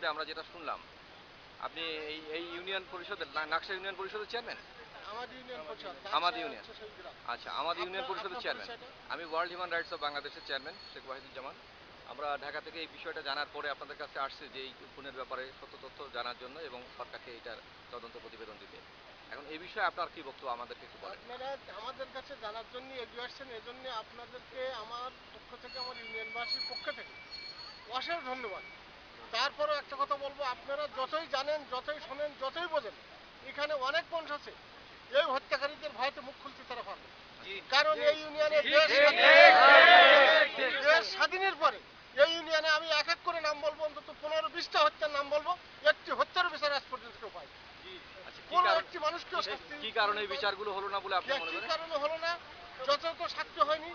সম্বন্ধে আমরা যেটা শুনলাম আপনি এই এই ইউনিয়ন পরিষদের নাকশা ইউনিয়ন পরিষদের চেয়ারম্যান? আমাদের ইউনিয়ন। আচ্ছা আমাদের ইউনিয়ন পরিষদের চেয়ারম্যান। আমি ওয়ার্ল্ড হিউম্যান রাইটস অফ বাংলাদেশের চেয়ারম্যান শেখ ওয়াহিদুজ্জামান। আমরা ঢাকা থেকে এই বিষয়টা জানার পরে আপনাদের কাছে আসছে যে এই খুনের ব্যাপারে সত্য তথ্য জানার জন্য এবং সরকারকে এটার তদন্ত প্রতিবেদন দিতে। এখন এই বিষয়ে আপনার কি বক্তব্য আমাদেরকে একটু বলেন। আপনারা আমাদের কাছে জানার জন্য এগিয়ে আসছেন এজন্য আপনাদেরকে আমার পক্ষ থেকে আমার ইউনিয়নবাসীর পক্ষ থেকে অশেষ ধন্যবাদ। তারপরে একটা কথা বলব আপনারা যতই জানেন যতই শোনেন যতই বোঝেন এখানে অনেক মানুষ আছে। এই হত্যাকারীদের ভয়তে মুখ খুলতে তারা পারবে কারণ এই ইউনিয়নে দেশ স্বাধীনের পরে এই ইউনিয়নে আমি এক এক করে নাম বলব অন্তত পনেরো বিশটা হত্যার নাম বলব। একটি হত্যার বিচার আজ পর্যন্ত কেউ পায় আচ্ছা কোনো একটি মানুষকেও শাস্তি কি কারণে এই বিচারগুলো হলো না বলে আপনি কি কারণে হলো না যথাযথ সাক্ষ্য হয়নি।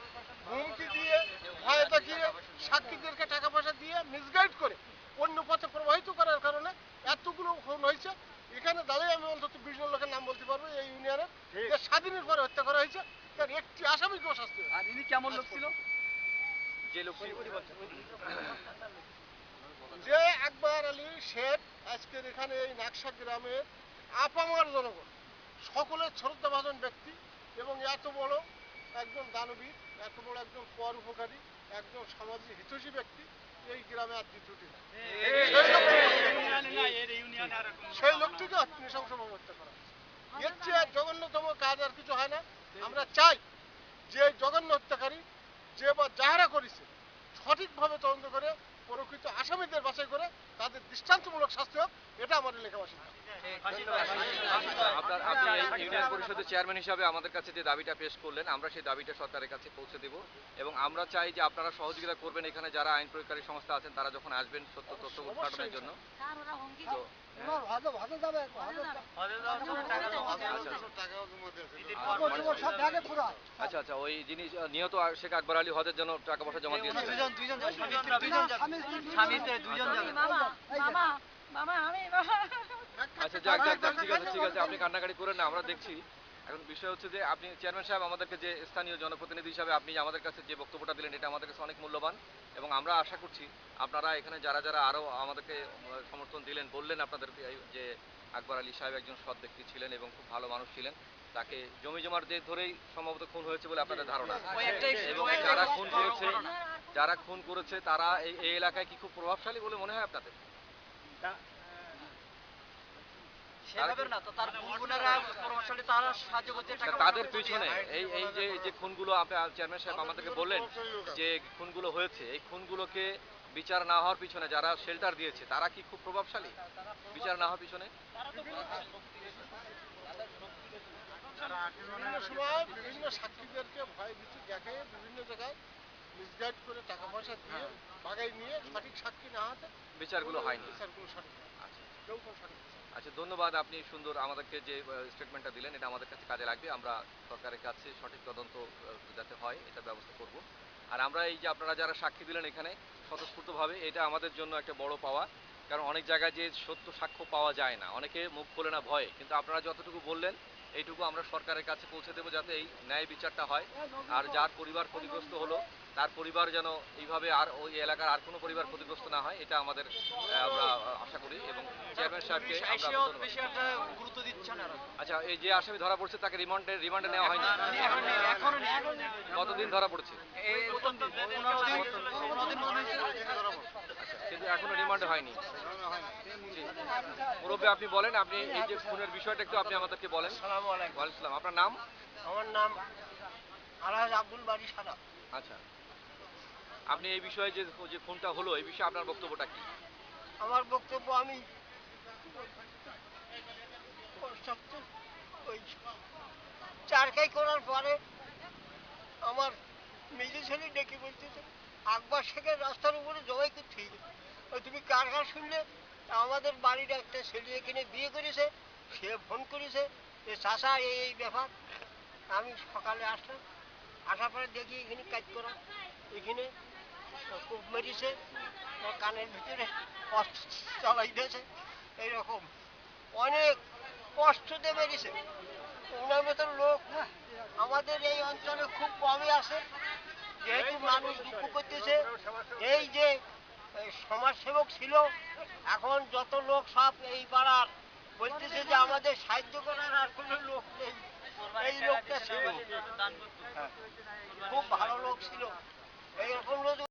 হুমকি দিয়ে ভয় দেখিয়ে সাক্ষীদেরকে টাকা পয়সা দিয়ে মিসগাইড করে অন্য পথে প্রবাহিত করার কারণে এতগুলো খুন হয়েছে এখানে দাঁড়িয়ে আমি অন্তত বিশ জন লোকের নাম বলতে পারব এই ইউনিয়নের যে স্বাধীনের পরে হত্যা করা হয়েছে তার একটি আসামিকেও শাস্তি। আর ইনি কেমন লোক ছিল যে লোকটি যে আকবর আলী শেখ আজকের এখানে এই নাকশা গ্রামের আপামার জনগণ সকলের শ্রদ্ধাভাজন ব্যক্তি এবং এত বড় একজন দানবীর এত বড় একজন পর উপকারী একজন সমাজের হিতৈষী ব্যক্তি এই গ্রামে আর দ্বিতীয়টি না সেই লোকটিকে নৃশংসভাবে হত্যা করা। এর চেয়ে জঘন্যতম কাজ আর কিছু হয় না আমরা চাই যে জঘন্য হত্যাকারী যে বা যাহারা করেছে সঠিকভাবে তদন্ত করে প্রকৃত আসামিদের বাছাই করে তাদের দৃষ্টান্তমূলক শাস্তি হোক এটা আমাদের লেখাবাসী আপনার আপনি ইউনিয়ন পরিষদের চেয়ারম্যান হিসাবে আমাদের কাছে যে দাবিটা পেশ করলেন আমরা সেই দাবিটা সরকারের কাছে পৌঁছে দেব এবং আমরা চাই যে আপনারা সহযোগিতা করবেন এখানে যারা আইন প্রয়োগকারী সংস্থা আছেন তারা যখন আসবেন সত্য তথ্য উদ্ঘাটনের জন্য। আচ্ছা আচ্ছা ওই যিনি নিহত শেখ আকবর আলী হদের জন্য টাকা পয়সা জমা দিয়েছিলেন দুজন দুইজন যাবে দুইজন যাবে। স্বামীতে দুইজন যাবে মামা মামা মামা আমি আচ্ছা যাক যাক যাক ঠিক আছে ঠিক আছে আপনি কান্নাকাটি করেন না আমরা দেখছি। এখন বিষয় হচ্ছে যে আপনি চেয়ারম্যান সাহেব আমাদেরকে যে স্থানীয় জনপ্রতিনিধি হিসাবে আপনি আমাদের কাছে যে বক্তব্যটা দিলেন এটা আমাদের কাছে অনেক মূল্যবান। এবং আমরা আশা করছি আপনারা এখানে যারা যারা আরও আমাদেরকে সমর্থন দিলেন বললেন আপনাদেরকে যে আকবর আলী সাহেব একজন সৎ ব্যক্তি ছিলেন এবং খুব ভালো মানুষ ছিলেন তাকে জমি জমার জের ধরেই সম্ভবত খুন হয়েছে বলে আপনাদের ধারণা এবং যারা খুন করেছে যারা খুন করেছে তারা এই এলাকায় কি খুব প্রভাবশালী বলে মনে হয় আপনাদের? সেভাবে না তো তার বোনেরা প্রভাবশালী তারা সাহায্য করতে তা টাকা তাদের পিছনে এই এই যে যে খুনগুলো আপনি চেয়ারম্যান সাহেব আমাদেরকে বললেন যে খুনগুলো হয়েছে এই খুনগুলোকে বিচার না হওয়ার পিছনে যারা শেল্টার দিয়েছে তারা কি খুব প্রভাবশালী? বিচার না হওয়ার পিছনে? বিভিন্ন সময় বিভিন্ন সাক্ষীদেরকে ভয় ভীতি দেখায় বিভিন্ন জায়গায়। মিসগাইড করে টাকা পয়সা দিয়ে বাগাই নিয়ে সঠিক সাক্ষী না হাতে বিচারগুলো হয়নি। বিচারগুলো সঠিক কেউ কোনো সঠিক আচ্ছা ধন্যবাদ আপনি সুন্দর আমাদেরকে যে স্টেটমেন্টটা দিলেন এটা আমাদের কাছে কাজে লাগবে। আমরা সরকারের কাছে সঠিক তদন্ত যাতে হয় এটার ব্যবস্থা করব। আর আমরা এই যে আপনারা যারা সাক্ষী দিলেন এখানে স্বতঃস্ফূর্তভাবে এটা আমাদের জন্য একটা বড় পাওয়া। কারণ অনেক জায়গায় যে সত্য সাক্ষ্য পাওয়া যায় না অনেকে মুখ খোলে না ভয়ে। কিন্তু আপনারা যতটুকু বললেন এইটুকু আমরা সরকারের কাছে পৌঁছে দেবো যাতে এই ন্যায় বিচারটা হয়। আর যার পরিবার ক্ষতিগ্রস্ত হলো তার পরিবার যেন এইভাবে আর ওই এলাকার আর কোনো পরিবার ক্ষতিগ্রস্ত না হয় এটা আমাদের আমরা আশা করি এবং চেয়ারম্যান সাহেবকে গুরুত্ব দিচ্ছে না এরা। আচ্ছা এই যে আসামি ধরা পড়ছে তাকে রিমান্ডে রিমান্ডে নেওয়া হয়নি। কতদিন ধরা পড়ছে? আচ্ছা কিন্তু এখনও রিমান্ডে হয়নি। মুরব্বী আপনি বলেন আপনি এই যে খুনের বিষয়টা একটু আপনি আমাদেরকে বলেন। ওয়ালাইকুম আপনার নাম? আমার নাম আলহাজ আব্দুল বাড়ি সাদা আচ্ছা। আপনি এই বিষয়ে যে যে খুনটা হলো, এই বিষয়ে আপনার বক্তব্যটা কি? আমার বক্তব্য আমি ওই চারকাই করার পরে আমার মেজে ছেলে ডেকে বলতেছে আকবর শেখের রাস্তার উপরে জবাই করতে ওই তুমি কার কার শুনলে? আমাদের বাড়ির একটা ছেলে এখানে বিয়ে করেছে, সে ফোন করেছে, যে চাষা এই ব্যাপার। আমি সকালে আসলাম, আসার পরে দেখি এখানে কাজ করা। এখানে কূপ মেরেছে কানের ভিতরে অস্ত্র চালাই দিয়েছে, এইরকম। অনেক কষ্ট দিয়ে মেরেছে। ওনার মতন লোক আমাদের এই অঞ্চলে খুব কমই আছে। যেহেতু মানুষ দুঃখ করতেছে, এই যে সমাজসেবক ছিল, এখন যত লোক সব এই পাড়ার বলতেছে যে আমাদের সাহায্য করার আর কোনো লোক নেই। এই লোকটা ছিল। হ্যাঁ। খুব ভালো লোক ছিল। এইরকম লোক